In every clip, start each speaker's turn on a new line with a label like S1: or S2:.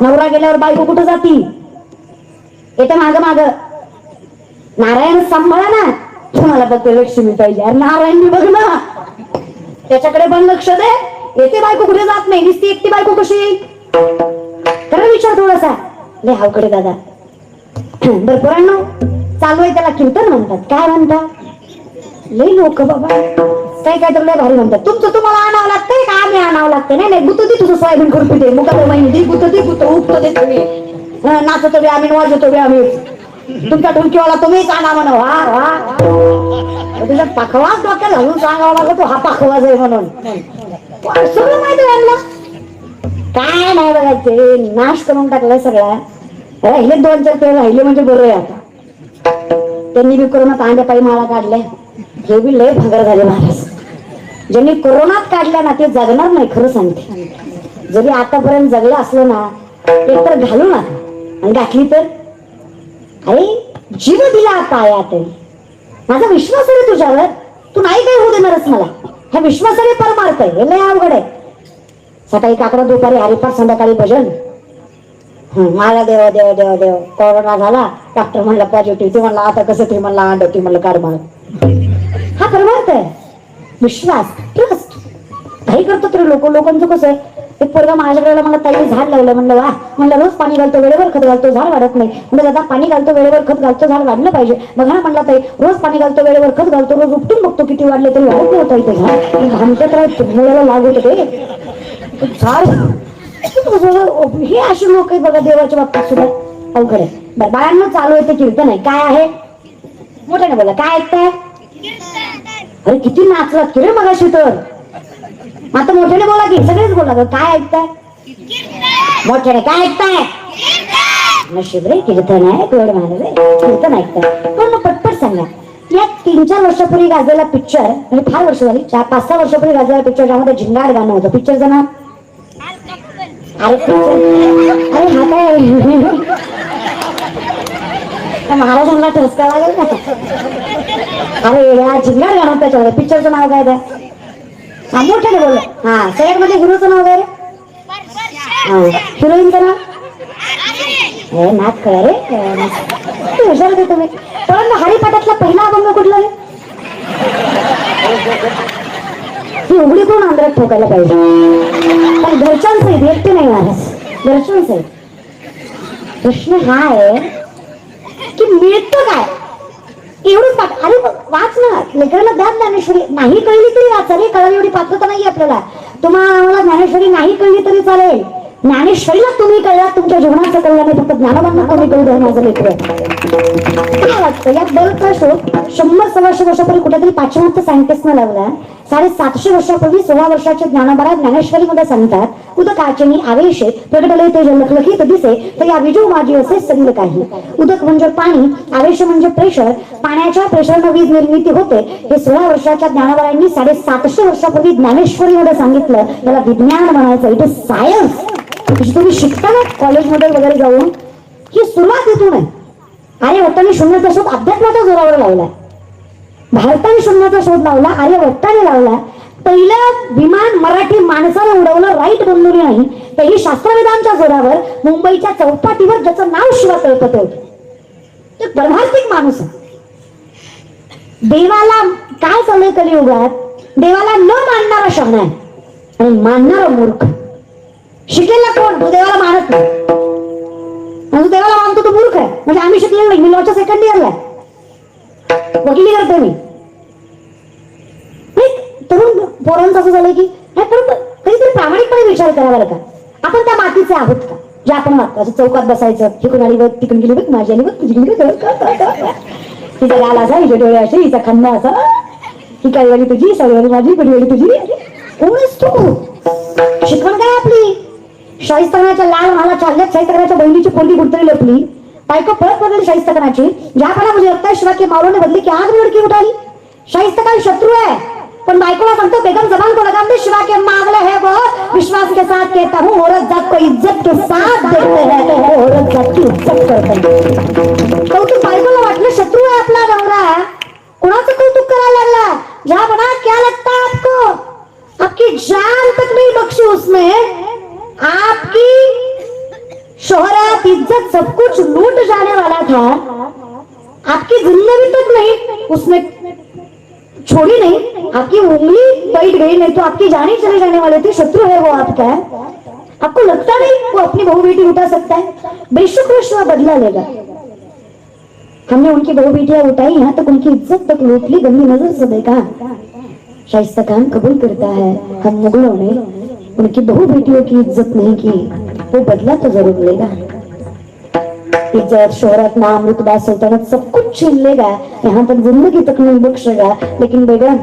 S1: नवरा गेल्यावर बायको कुठं जाती? येते माग माग. नारायण सांभाळा ना. तुम्हाला फक्त लक्ष्मी पाहिजे. अरे नारायण मी बघ ना. त्याच्याकडे पण लक्ष दे. येते बायको कुठे जात नाही. नुसती एकटी बायको कशी? येईल विचार थोडासा. लय हावकडे दादा. बर पोरांनो चालू आहे त्याला कीर्तन म्हणतात. काय म्हणतात? लय लोक बाबा. काय काय तर लय भारी म्हणतात. तुमचं तुम्हाला आणावं लागतंय का आम्ही आणावं लागतंय? नाही नाही गुत दे तुझं सोयाबीन करून पिते. मुका माहिती दे गुत दे गुत उपत दे तुम्ही नाचतो बी आम्ही वाजवतो बी आम्ही. तुमच्या ढोलकीवाला तुम्हीच आणा म्हणा वा वा तुझा पाखवाच डोक्यात घालून सांगावा लागला तू हा पाखवाज आहे म्हणून. सगळं माहिती आहे काय नाही बघायचे नाश करून टाकलाय सगळा राहिले दोन चार पेळ राहिले म्हणजे बरं आहे आता. त्यांनी बी कोरोनात अंड्या पायी माळा काढल्या. हे बी लय भगर झाले महाराज. ज्यांनी कोरोनात काढल्या ना ते जगणार नाही खरं सांगते. जरी आतापर्यंत जगलं असलं ना एक तर घालू ना. आणि घातली तर? अरे जीव दिला पायात. माझा विश्वास आहे तुझ्यावर. तू नाही काय होऊ देणारच मला. हा विश्वासाने परमार्थ. आहे हे लय अवघड आहे. सकाळी काकडा दुपारी हरिपाठ संध्याकाळी भजन. हं, मला देव देव देव देव. कोरोना झाला डॉक्टर म्हणला पॉझिटिव्ह तू म्हणला आता कसं ते म्हणला अंड ती म्हणलं काढ मला हा परमार्थ आहे. विश्वास ट्रस्ट काही करतो तरी लोक लोकांचं कसं आहे? एक पोरगा माझ्याकडे मला ताई झाड लावलं म्हणलं वा म्हणलं रोज पाणी घालतो वेळेवर खत घालतो झाड वाढत नाही. म्हणजे दादा पाणी घालतो वेळेवर खत घालतो झाड वाढलं पाहिजे. बघा ना म्हणला ताई रोज पाणी घालतो वेळेवर खत घालतो रोज उपटून बघतो किती वाढले तरी. वाढत नव्हतं इथे झाड. आमच्या तर मुलाला लागू होते ते. झाड. हे अशी लोक बघा देवाच्या बाबतीत सुद्धा. अवघड आहे. बरं बाळांना चालू आहे ते कीर्तन आहे. काय आहे? मोठ्याने बोला काय ऐकताय? अरे किती नाचलात की रे मगाशी तर? आता मोठ्याने बोला की सगळेच बोला गं. काय ऐकताय? मोठ्याने काय ऐकताय? नशीब रे कीर्तन आहे. गोड महाराज आहे. कीर्तन ऐकताय. पण पटपट सांगा. या तीन चार वर्षापूर्वी गाजलेला पिक्चर म्हणजे फार वर्ष झाली चार पाच सहा वर्षापूर्वी गाजलेला पिक्चर ज्यामध्ये झिंगाड गाणं होतं. पिक्चरचं नाव? अरे अरे हा काय? महाराजांना ठसका लागेल ना. अरे या झिंगाड गाणं त्याच्यामध्ये पिक्चरचं नाव काय त्या मोठ्याने बोल हा सगळ्यात मध्ये हिरोचं नाव काय रे? हा हिरोईनचं नाव? हे नाच कळ रे. हुशार होते तुम्ही. परंतु हरिपाठातला पहिला अभंग कुठला आहे ही उघडी कोण आंध्रात ठोकायला पाहिजे? पण घरच्यांसहित एकटे नाही महाराज घरच्यांसहित प्रश्न हा आहे की मिळतं काय? एवढंच पाठ अरे वाच ना. लेकराला द्या ज्ञानेश्वरी. नाही कळली तरी वाचा रे. कळाली एवढी पात्रता नाही आपल्याला. तुम्हाला ज्ञानेश्वरी नाही कळली तरी चालेल. ज्ञानेश्वरीला तुम्ही कळलात तुमच्या जीवनाचं कळलं नाही. फक्त ज्ञानवांना कोणी कळू द्या माझं लेकर. काय वाटतं या बल्बचा शोध शंभर सव्वाशे वर्षापूर्वी कुठेतरी पाश्चिमात्य सायंटिस्टनं लावला. साडेसातशे वर्षापूर्वी सोळा वर्षाच्या ज्ञानेश्वरी मध्ये सांगतात उदकाचे मी आवेशे प्रगटले ते लखलखीत दिसे तर या विजू माझी असे सगळं काही. उदक म्हणजे पाणी आवेश म्हणजे प्रेशर पाण्याच्या प्रेशरनं वीज निर्मिती होते. हे सोळा वर्षाच्या ज्ञानोबारांनी साडेसातशे वर्षापूर्वी ज्ञानेश्वरी मध्ये सांगितलं. त्याला विज्ञान म्हणायचं इट इज सायन्स तुम्ही शिकता ना कॉलेजमध्ये वगैरे जाऊन? ही सुरुवात इथून आहे. मी शून्य दशोक अध्यात्माच्या जोरावर लावलाय. भारताने शून्याचा शोध लावला आर्यभट्टाने लावला. पहिलं विमान मराठी माणसाने उडवलं राईट बंधूने नाही. तेही शास्त्रवेदांच्या जोरावर मुंबईच्या चौपाटीवर ज्याचं नाव शिवा कळपत ते. परमार्थिक माणूस आहे. देवाला काय चाललंय कलियुगात? देवाला न मानणारा शहाणा आहे. आणि मानणारा मूर्ख. शिकेला कोण? तो देवाला मानत नाही. देवाला मानतो तो मूर्ख आहे. म्हणजे आम्ही शिकलेलो नाही. मी लॉच्या सेकंड इयरला आहे. बघितली करते मी. तरुण पोरांचं असं झालंय की नाही पण प्रामाणिकपणे विचार करा बरं का आपण त्या मातीचे आहोत का? जे आपण मागतो असं चौकात बसायचं हिकडून आली बघ तिकडून गेली बघ माझी आली बघ तुझी गेली तिचा लाल असा हिचे डोळे असे हिचा खंदा असा. ही काळीवाली तुझी सगळी माझी कडीवाली तुझी. कोणच तू शिकवण काय आपली? शाहिस्तराच्या लाल मला चालल्यात शाहिस्तकराच्या बहिणीची पोरगी कुठतरी लपली बायको पळत बदलली शाहिस्तकराची ज्यापणा मुझे लगता है शिवा के मावलों ने बदली की आग में लड़की उठाई शाहिस्तकार शत्रु है पण बायकोला सांगतो बेगम जबान को लगाम दे शिवा के मागले है वो. विश्वास के साथ कहता हूँ औरत जात को इज्जत के साथ देते हैं। औरत जात की इज्जत करते हैं। ज़िंदगी तक नहीं। उसने छोड़ी नहीं। आपकी उंगली बैठ गई, नहीं तो आपकी जान ही चले जाने वाले थे। शत्रु है वो आपका। है आपको लगता नहीं वो अपनी बहू बेटी उठा सकता है? बेशक वो विश्व बदला लेगा। हमने उनकी बहू बेटियाँ उठाई, यहाँ तक उनकी इज़्ज़त तक लूट ली, गंदी नज़र से देखा। शाइस्ता खान कबूल करता है, हम मुगलों ने उनकी बहू बेटियों की इज़्ज़त नहीं की। वो बदला तो ज़रूर लेगा। इज़्ज़त, शोहरत, नाम, रुतबा, सल्तनत, सब कुछ छीन लेगा यहाँ तक ज़िंदगी तक नहीं बख्शेगा लेकिन बेगम,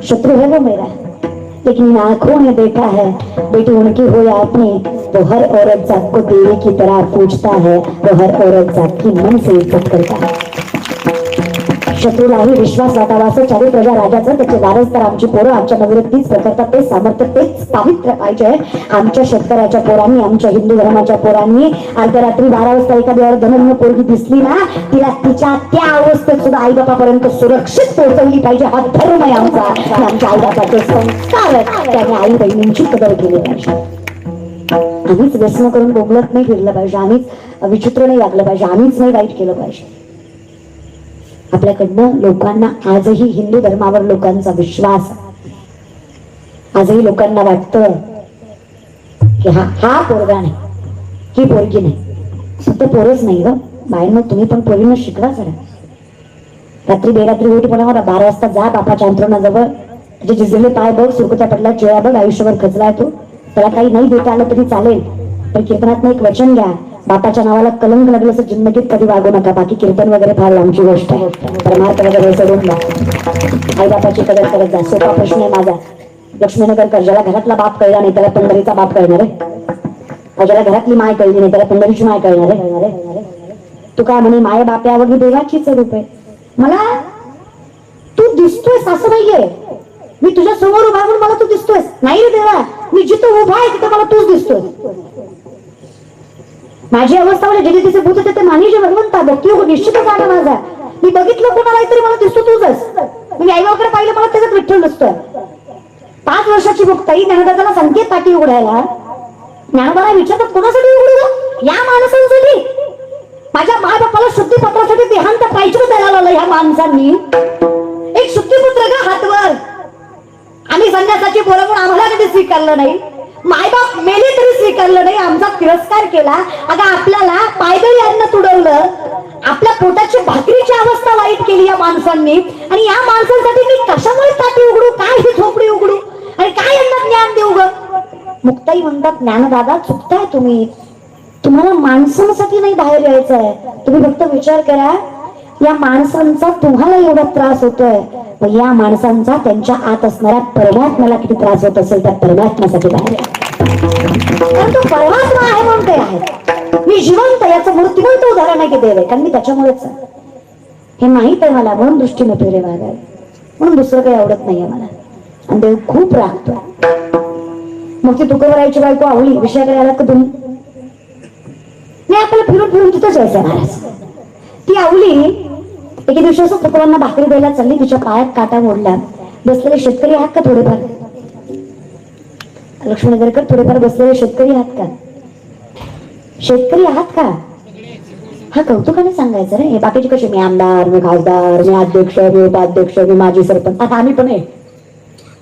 S1: शत्रु है वो मेरा। लेकिन आँखों ने देखा है? बेटी उनकी हो या अपनी वो हर औरत जात को देवी की तरह पूछता है। वो हर औरत जात की मन से इज़्ज़त करता है। शत्रूलाही विश्वास वाटावा असं चारी प्रजा राजाचं त्याचे वारस. तर आमची पोरं आमच्या नगरीत तीच प्रकारचा तेच सामर्थ्य तेच पावित्र्य पाहिजे. आमच्या शेतकऱ्याच्या पोरांनी आमच्या हिंदू धर्माच्या पोरांनी अर्ध्या रात्री बारा वाजता एखाद्यावर धनन्य पोरगी दिसली ना तिला तिच्या त्या अवस्थेत सुद्धा आई बापापर्यंत सुरक्षित पोहोचवली पाहिजे. हा धर्म आहे आमचा. आमच्या आई बापाचे संस्कार त्याने आई बहिणींची कदर केली पाहिजे. आम्हीच व्यसन करून बोबलत नाही फिरलं पाहिजे. आम्हीच विचित्र नाही वागलं पाहिजे. आम्हीच नाही वाईट केलं पाहिजे. आपल्याकडनं लोकांना आजही हिंदू धर्मावर लोकांचा विश्वास आजही लोकांना वाटतं की हा हा पोरगा नाही ही पोरगी नाही. फक्त पोरच नाही ग. बाहेर तुम्ही पण पोरीनं शिकवा जरा. रात्री बेरात्री उठ पण मला बारा वाजता जा बापाच्या अंतरणाजवळ त्याचे झिजलेले पाय बघ सुरकुत्या पडला चेहरा बघ आयुष्यभर खचला तो. त्याला काही नाही देता आलं तरी चालेल. पण कीर्तनात एक वचन घ्या. बापाच्या नावाला कलंक लागलं असं जिंदगीत कधी वागू नका. बाकी कीर्तन वगैरे फार लांबची गोष्ट आहे. परमार्थ वगैरे सोडून द्या. आई बापाची कदर करत जा. सोपा प्रश्न आहे माझा. लक्ष्मीनगर ज्याला घरातला बाप कळला नाही त्याला पंढरीचा बाप कळणार आहे. ज्याला घरातली माय कळली नाही त्याला पंढरीची माय कळणार आहे. तू काय म्हणे माय बाप्यावर देवाचीच रूप आहे? मला तू दिसतोयस असं नाहीये मी तुझ्या समोर उभा म्हणून मला तू दिसतोयस. नाही रे देवा मी जिथं उभा आहे तिथं मला तूच दिसतोय माझी अवस्था म्हणजे जे तिचे भूत होते ते मानिजे भगवंता भक्ती हो निश्चितच आला माझा. मी बघितलं कोणाला तरी मला दिसतो तुझच. मी म्हणजे आई वगैरे पाहिलं मला त्याच्यात विठ्ठल दिसतोय. पाच वर्षाची मुक्ताई ज्ञानदाताला संकेत पाठी उघडायला. ज्ञानदाला विचारतात कोणासाठी उघडू या माणसांसाठी? माझ्या माय बापाला शुद्धीपत्रासाठी देहांत पाहिजे द्यायला लावलं ह्या माणसांनी. एक शुद्धीपुत्र का हातवर आम्ही संन्यासाची बोलावून आम्हाला कधी स्वीकारलं नाही. मायबाप मेले तरी स्वीकारलं नाही आमचा तिरस्कार केला. अगं आपल्याला पायदळी अन्न तुडवलं. आपल्या पोटाची भाकरीची अवस्था वाईट केली या माणसांनी. आणि या माणसांसाठी मी कशामुळे ताटी उघडू? काय ही झोपडी उघडू? आणि काय यांना ज्ञान देऊ ग? मुक्ताई म्हणतात ज्ञानदादा चुकताय तुम्ही. तुम्हाला माणसांसाठी नाही बाहेर यायचं आहे तुम्ही फक्त विचार करा या माणसांचा तुम्हाला एवढा त्रास होतोय. या माणसांचा त्यांच्या आत असणाऱ्या परमात्म्याला किती त्रास होत असेल त्या परमात्म्यासाठी बाहेर या. कारण तो परमात्मा आहे म्हणून ते आहे. मी जिवंत याचं मूर्तिमंत उदाहरण आहे की देव आहे कारण मी त्याच्यामुळेच आहे. हे माहीत आहे मला म्हणून दृष्टीने फिरे मागाय म्हणून दुसरं काही आवडत नाहीये मला. आणि देव खूप रागतो. मग ती तुकोबरायची बायको आवली विषयाकडे आला का तुम्ही नाही आपल्याला फिरून फिरून तिथंच यायचं महाराज. ती आवली एके दिवशी असं तुकोबांना भाकरी द्यायला चालली तिच्या पायात काटा मोडला. बसलेले शेतकरी आहात का थोडेफार? लक्ष्मीनगरकर थोडेफार बसलेले शेतकरी आहात का? शेतकरी आहात का? हा कौतुकाने सांगायचं रे हे बाकीचे कसे? मी आमदार मी खासदार मी अध्यक्ष मी उपाध्यक्ष मी माजी सरपंच. आता आम्ही पण आहे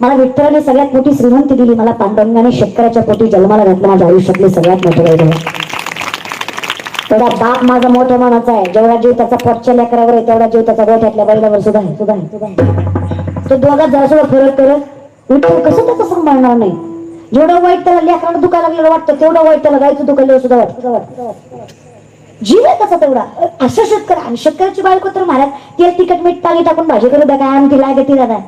S1: मला विठ्ठलाने सगळ्यात मोठी श्रीमंती दिली. मला पांडुरंगाने शेतकऱ्याच्या पोटी जन्माला घातलं. माझ्या आयुष्यातले सगळ्यात मोठं वैभव. तेवढा बाप माझा मोठ्या मनाचा आहे. जेवढा जीव त्याचा पोटच्या लेकरावर आहे तेवढा जीव त्याचा गोठ्यातल्या बैलावर सुद्धा आहे सुद्धा आहे सुद्धा आहे. तो दोघा जरासोबत फरक करत विठ्ठल कसं त्याचं सांभाळणार नाही? जेवढं वाईट त्याला लेकराला दुखायला लागलेलं वाटतं तेवढं वाईट त्याला गायचं दुखायला सुद्धा वाटत. सुद्धा वाटतं जीव आहे कसा तेवढा. असं शेतकरी आणि शेतकऱ्याची बायको तर महाराज तेल तिखट मीठ टाकी टाकून भाजी करू द्या काय आणि तिला ती दादा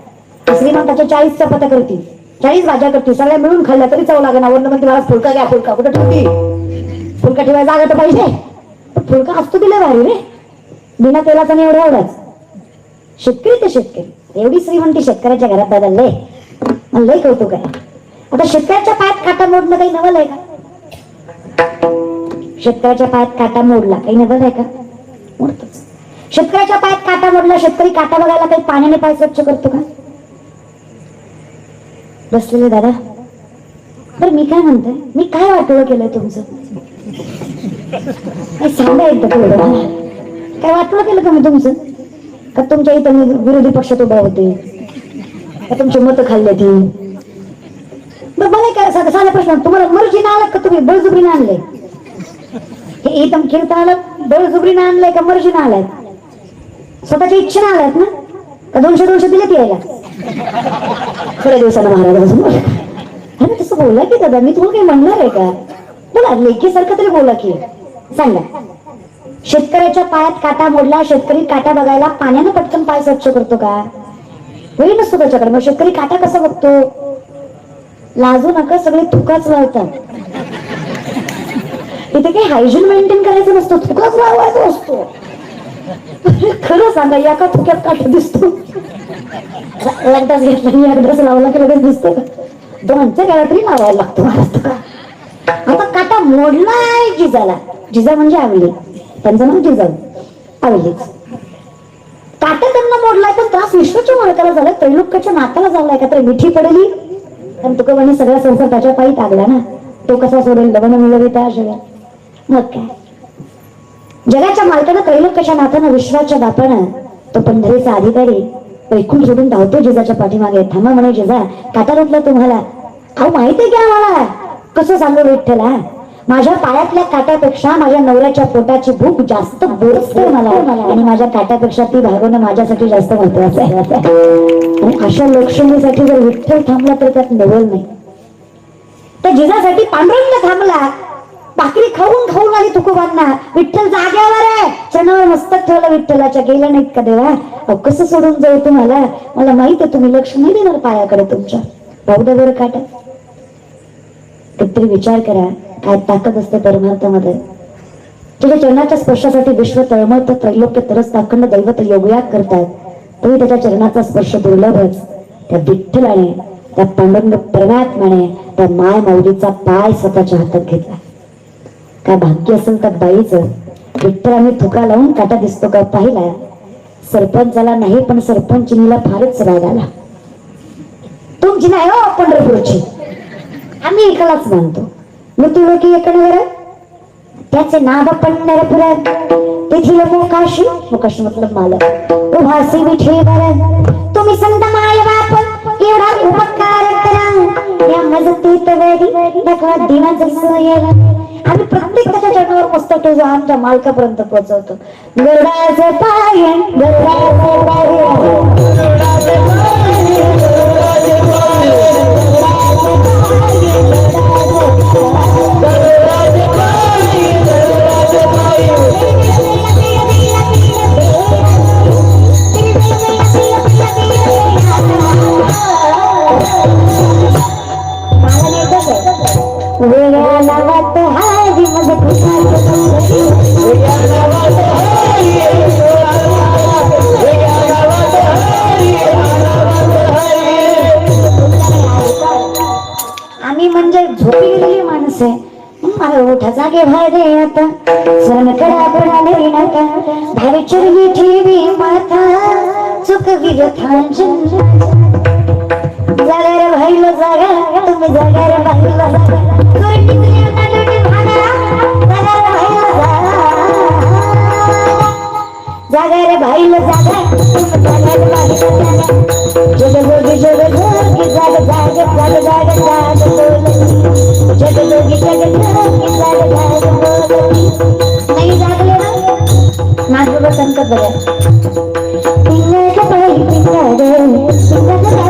S1: श्रीमंताच्या चाळीस चपात्या करते चाळीस भाज्या करते सगळ्या मिळून खाल्ल्या तरी चव लागेल. वर्ण म्हणते मला फुलका घ्या फुलका. कुठं ठेवती? फुलका ठेवायला जागा तर पाहिजे. फुलका असतो दिला भारी रे. बिना तेलाचा नाही एवढा एवढाच शेतकरी ते शेतकरी. एवढी श्रीमंती शेतकऱ्याच्या घरात बदलले. मला लय कौतुक आहे. आता शेतकऱ्याच्या पायात काटा मोडणं काही नवल आहे का? शेतकऱ्याच्या पायात काटा मोडला काही नवल आहे का? मोडतोच. शेतकऱ्याच्या पायात काटा मोडला शेतकरी काटा बघायला काही पाण्याने पाय स्वच्छ करतो का? बसलेले दादा. बरं मी काय म्हणतोय? मी काय वाटोळं केलंय तुमचं? सांगा एकदा थोडं काय वाटलं केलं का मी तुमचं? का तुमच्या इथं विरोधी पक्षात उभा होते? का तुमची मतं खाल्ले ती? मग मला काय साधा साधा प्रश्न तुम्हाला मर्जीने आलात का तुम्ही? बळजुबरीने आणले हे एकदम खेळताना बळजुबरीने आणलंय का मर्जीने आलाय? स्वतःच्या इच्छेने आलात ना? का दोनशे दोनशे दिलेत यायला? थोड्या दिवसाला महाराजांसमोर. अरे तसं बोला की दादा मी तुम्हाला काही म्हणणार आहे का? बोला लेखीसारखं तरी बोला की. सांगा. शेतकऱ्याच्या पायात काटा मोडला शेतकरी काटा बघायला पाण्यानं पटकन पाय स्वच्छ करतो का? होईल नसतो त्याच्याकडे मग शेतकरी काटा कसा बघतो? लाजू नका सगळे थुकाच लावतात. इथे काही हायजीन मेंटेन करायचं नसतं थुकाच लावायचा असतो. खरं सांगा या का थुक्यात काटा दिसतो. एकदाच घेतला एकदाच लावला की लगेच दिसतो. का दोनच्या काळात तरी लावायला लागतो मला का आता काटा मोडलाय जिजाला. जिजा म्हणजे आवली. त्यांचं नाव जिजाऊ. आवलीच. काटा त्यांना मोडलाय पण त्रास विश्वच्या मालकाला झालाय. त्रैलोक्याच्या नाताला झालाय का? तर मिठी पडली. कारण तुकोबाने सगळा संसार त्याच्या पायी टाकला ना. तो कसा सोडेल? लग्न मिळविता जगा मग काय? जगाच्या मालकानं त्रैलोक्याच्या नाथानं विश्वाच्या बापानं? तो पंढरीचा अधिकारी. ऐकून सोडून धावतो जिजाच्या पाठीमागे. थांबा म्हणे जिजा. काटा घातला तुम्हाला? अहो माहिती आहे की आम्हाला? कसं सांगू विठ्ठला माझ्या पायातल्या काट्यापेक्षा माझ्या नवऱ्याच्या पोटाची भूक जास्त बोरसते मला आणि माझ्या काट्यापेक्षा ती भागवणं माझ्यासाठी जास्त महत्वाचं आहे. आणि अशा लोकशाहीसाठी जर विठ्ठल थांबला तर त्यात नवल नाही. तर जिजासाठी पांडुरंग थांबला. भाकरी खाऊन खाऊन आली तुकोबांना. विठ्ठल जाग्यावर आहे. चणावर मस्तक ठेवलं विठ्ठलाच्या गेल्या नाहीत का देवा? अहो कसं सोडून जाऊ तुम्हाला? मला माहीत आहे तुम्ही लक्ष नाही देणार पायाकडे तुमच्या. बहुदा बरं काटा. काहीतरी विचार करा. काय असते परमार्थामध्ये. तुझ्या चरणाच्या स्पर्शासाठी विश्व तळमळतं त्रैलोक्य तरस अखंड दैवत योगयाग करतात तरी त्याच्या चरणाचा स्पर्श दुर्लभच त्या विठ्ठलाने त्या पांडुरंग परमात्माने त्या माय माऊलीचा पाय स्वतःच्या हातात घेतला. काय भाग्य असेल तर बाईचं? विठ्ठलाने थुका लावून काटा दिसतो का पाहिला? सरपंचाला नाही पण सरपंचिनीला फारच राग आला. तुमची नाही हो पंढरपूरची. आम्ही एकालाच मानतो. मृत्यू लोकी त्याचे नाव पंढरपुरात तेथील मोकाशी मोकाशी मतलब मालक. उभासी विठे बर तुम्ही संत माय बाप एवढा उपकार करा. या मजती तवरी दाखवा दिनाचं सोयला आम्ही प्रत्येक त्याच्या चरणावर मस्तक जो आमच्या मालकापर्यंत पोहोचवतो. गरुडाचे पाय गरुडाचे पाय. दरराज पाई दरराज पाई म्हणजे झोपी गेलेली माणसं. आहे मला उठा जागे भाडे आता. सण करा प्रणाली नका. भावी चरगी ठेवी माता चुक विग जागार भाईल जागा तुम्ही जागार जागा. जागा रे भाई न जागा तुम जागा रे भाई न जागा जग जोगी जग जोगी जाग जाग जाग जाग. जाग बोलती जग जोगी जग जोगी जाग जाग. बोलती नहीं जागले ना? नाच बसंत बघा पिंगा का भाई पिंगा रे पिंगा का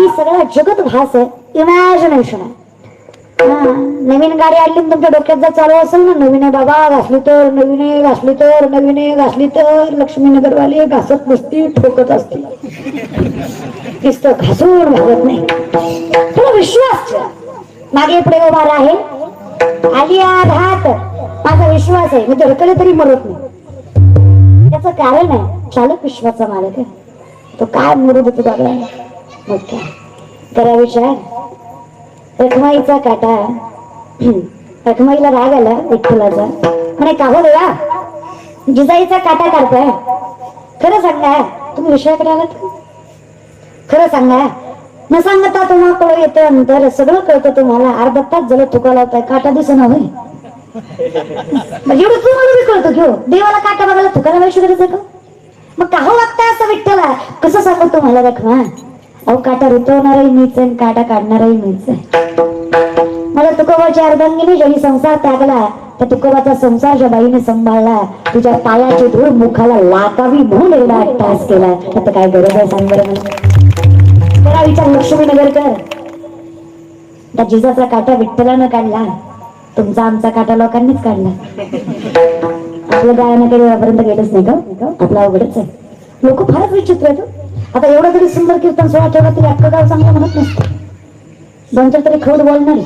S1: बाकी सगळं जगत भास आहे इमॅजिनेशन आहे. नवीन गाडी आणली तुमच्या डोक्यात जर चालू असेल ना नवीन आहे बाबा घासली तर नवीन आहे घासली तर नवीन आहे घासली तर लक्ष्मीनगरवाले घासत नसती ठोकत असतील. दिसतं घासून भागत नाही. तुला विश्वास मागे पुढे उभा आहे आली आधात माझा विश्वास आहे. मी धडकले तरी मरत नाही. त्याचं कारण आहे चालक विश्वाचा मालक आहे. तो काय मरू देतो दादा मग करा विचार. रखमाईचा काटा. रखमाईला राग आला विठ्ठलाचा. म्हणे का हो देवा जिजाईचा काटा काढताय. खरं सांगा तुम्ही विषयाकडे आलात? खरं सांगा न सांगता तुम्हाला येतं अंतर. सगळं कळतं तुम्हाला. अर्धा तास झालं तुका लावताय. काटा दिसना होय. म्हणजे एवढं तुम्हाला बी कळतो हो. घेऊ देवाला काटा बघायला तुकाला वैशी गरज मग का हो वागताय असं विठ्ठला? कसं सांगू तुम्हाला रखमा? अहो काटा रुतवणारही मीच आहे काटा काढणारही मीच आहे. मला तुकोबाच्या अर्धांगिनी ज्यांनी संसार त्यागला त्या तुकोबाचा संसार ज्या बाईने सांभाळला तुझ्या पायाची धूळ मुखाला लाकावी म्हणून एवढा अट्टास केला. आता काय गरज आहे सांग बरं मला? विचार लक्ष्मी नगरकर त्या जिजाचा काटा विठ्ठलानं काढला. तुमचा आमचा काटा लोकांनीच काढला. आपलं गायनं काही वेळापर्यंत गेलंच नाही का? आपला अवघडच आहे. लोक फारच विचित्र आहेत हो. आता एवढं जरी सुंदर कीर्तन सोळा ठेवला तरी अख्खं गाव चांगलं म्हणत नसतं. दोन चार तरी खवड बोलणार.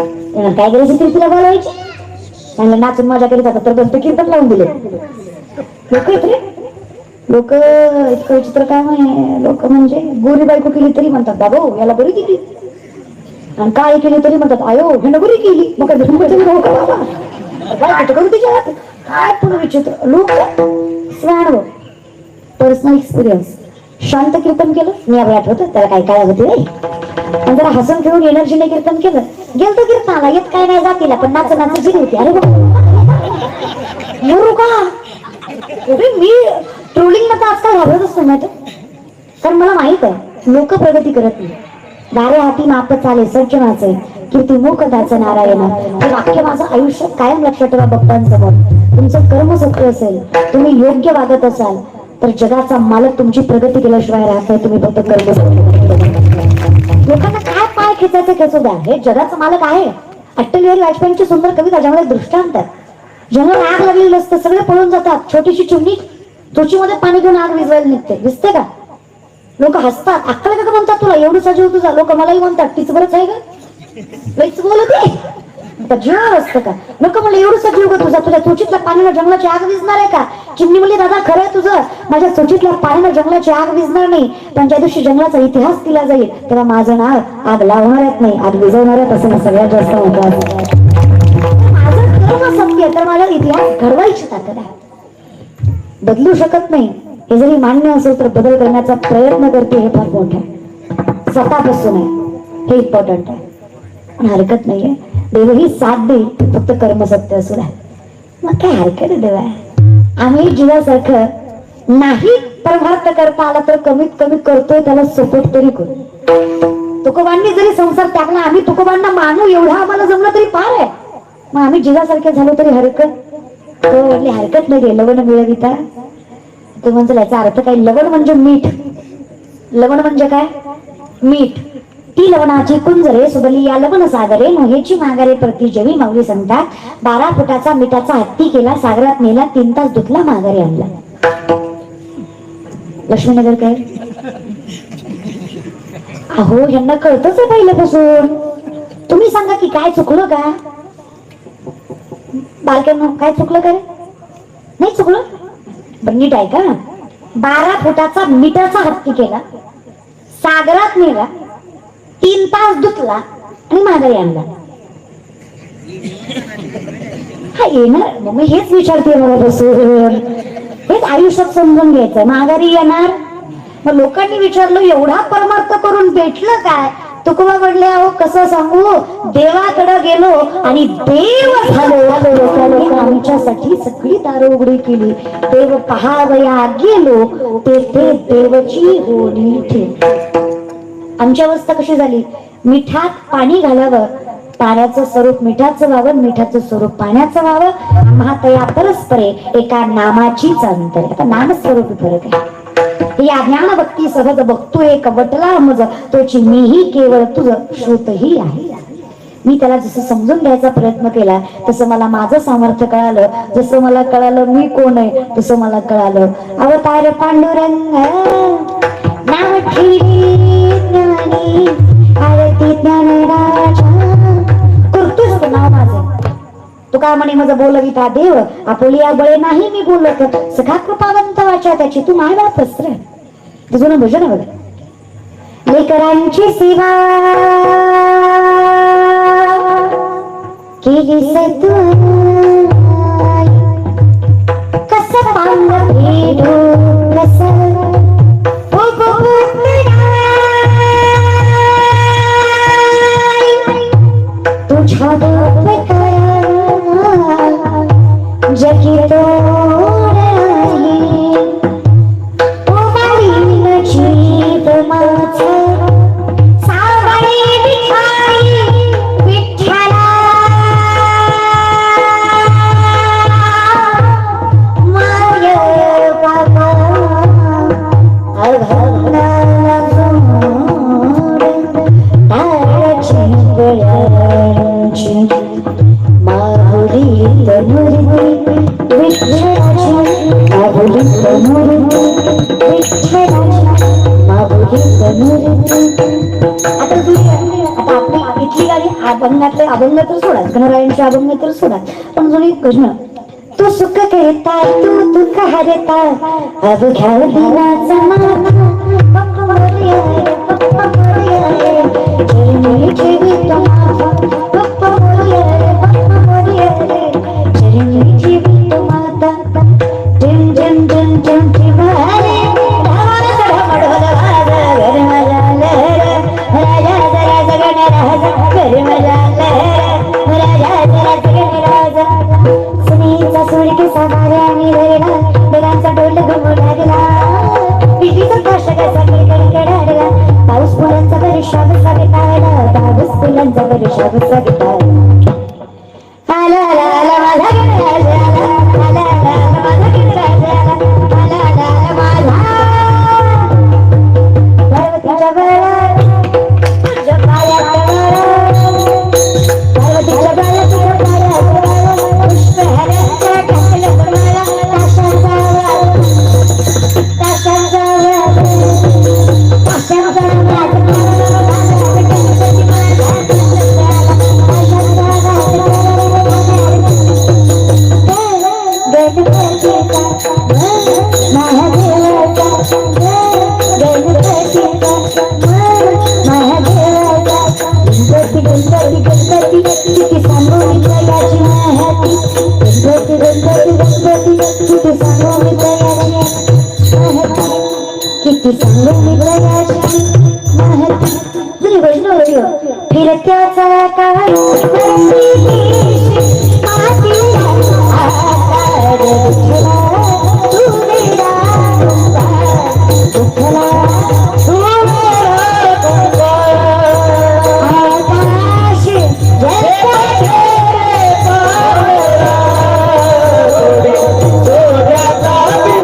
S1: त्यानं काय करायचं कीर्तीला बोलायची? त्यांना नाचून मजा करीत होता तर दोन ते कीर्तन लावून दिले. लोक येत रे. लोक इतकं विचित्र काय म्हणे? लोक म्हणजे गोरी बायको केली तरी म्हणतात बाबा याला बरी केली. आणि काय केली तरी म्हणतात आयो ह्यानं बरी केली. मग काय धर्माचं हो बाबा? काय करू तिच्या हात? काय पण विचित्र. लोक स्वाण पर्सनल एक्सपिरियन्स शांत कीर्तन केलं. मी अभय आठवत त्याला काय काय होते पण जरा हसून खेळून एनर्जीने कीर्तन केलं. गेलतो कीर्तनाला येत काय नाही जातीला पण नाच नाच जिरी होती अरे मरू का? मी ट्रोलिंगमध्ये आजकाल घाबरत असतो ना कारण मला माहीत आहे लोक प्रगती करत नाही. दारे हाती माप चाले सज्जनाचे कीर्ती मुख त्याचं नारायण. हे वाक्य माझं आयुष्य कायम लक्षात ठेवा भक्तांसमोर. तुमचं कर्म सत्य असेल तुम्ही योग्य वागत असाल तर जगाचा मालक तुमची प्रगती केल्याशिवाय राहत नाही तुम्ही फक्त कर्म लोकांना काय पाय खेचायचं खेचू द्या? हे जगाचा मालक आहे. अटल बिहारी वाजपेयींची सुंदर कविता ज्यामध्ये दृष्टांत आहे जेव्हा आग लागलेली असतं सगळे पळून जातात. छोटीशी चिमणी चोचीमध्ये पाणी घेऊन आग विजवायला निघते. दिसते का? लोक हसतात. अक्कल का म्हणतात तुला? एवढं सजीव तुझा. लोक मलाही म्हणतात तीच बरंच आहे का? बोलते बोलत जीवावर असतं का नको म्हणलं एवढं सजीव का तुझा. तुझ्या चोचीतल्या पाण्याला जंगलाची आग विजणार आहे का? चिमणी म्हणली दादा खरं तुझं? माझ्या चुचीतल्या पाण्याला जंगलाची आग विजणार नाही. पण ज्या दिवशी जंगलाचा इतिहास दिला जाईल तेव्हा माझं नाव आग लावणारच नाही आग विजवणारच असं सगळ्यात जास्त महत्वाचं माझं कर्म सत्य तर मला इतिहास घडवायची ताकद आहे. बदलू शकत नाही. हे जरी मान्य असेल तर बदल करण्याचा प्रयत्न करते हे फार मोठं. आहे स्वतःपासून आहे. हे इम्पॉर्टंट आहे. पण हरकत नाहीये. देवही साथ देईल फक्त कर्म सत्य असू द्या. मग काय हरकत आहे देवा? आम्ही जीवासारखं नाही परमार्थ करता आला तर कमीत कमी करतोय त्याला सपोर्ट तरी करू. तुकोबांनी जरी संसार टाकला आम्ही तुकोबांना मानू एवढा आम्हाला जमलं तरी फार आहे. मग आम्ही जीवासारखे झालो तरी हरकत? हो, तो हरकत नाही रे लवण मिळविता. तो म्हणजे याचा अर्थ काय? लवण म्हणजे मीठ. लवण म्हणजे काय? मीठ. ती लवणाची कुंजरे सुबली या लवण सागरे मोहेची माघारे प्रति जवी माऊली सांगतात बारा फुटाचा मिठाचा हत्ती केला सागरात नेला तीन तास धुतला माघारी आणला. लक्ष्मीनगर काय? अहो यांना कळतच आहे पहिल्यापासून. तुम्ही सांगा की काय चुकलं का? बालकांना काय चुकलं काय नाही चुकलं? पण नीट आहे का बारा फुटाचा मीटरचा हत्ती केला सागरात नेला तीन पास धुतला आणि माघारी आणला. हा येणार मग मी हेच विचारते मला बसून. हेच आयुष्यात समजून घ्यायचं. माघारी येणार. मग लोकांनी विचारलं एवढा परमार्थ करून भेटलं काय? तुकोबा म्हणले अहो कसं सांगू? देवाकडे गेलो आणि देव झालो. लोकांनी आमच्यासाठी सगळी दारं उघडी केली. देव पहावया गेलो. ते ते देवची होणी ठेव आमची अवस्था कशी झाली? मिठात पाणी घालावं. पाण्याचं स्वरूप मिठाचं व्हावं मिठाचं स्वरूप पाण्याचं व्हावं. महातया परस्परे एका नामाचीच अंतर आता नामस्वरूप फरक आहे. या ज्ञान भक्ती सहज बघतोय कवटला मज तोची मीही केवळ तुझं श्रुतही आहे. मी त्याला जसं समजून घ्यायचा प्रयत्न केला तसं मला माझं सामर्थ्य कळालं. जसं मला कळालं मी कोण आहे तसं मला कळालं. अवतार पांडुरंग. तुका म्हणे माझं बोलविता देव आपोलिया बळे नाही मी बोलत सखा कृपावंत वाचा त्याची तू माय बापस रे. तुझं भजन म्हणजे बघ. लेकरांची सेवा केली सतुआई कस पांग भेटू अभंगातले अभंग तर सोडा गणरायांचे अभंग तर सोडा पण जुनी कृष्ण तू सुख करता तू दुःख हरता अब अवघ्या दिनाचा माता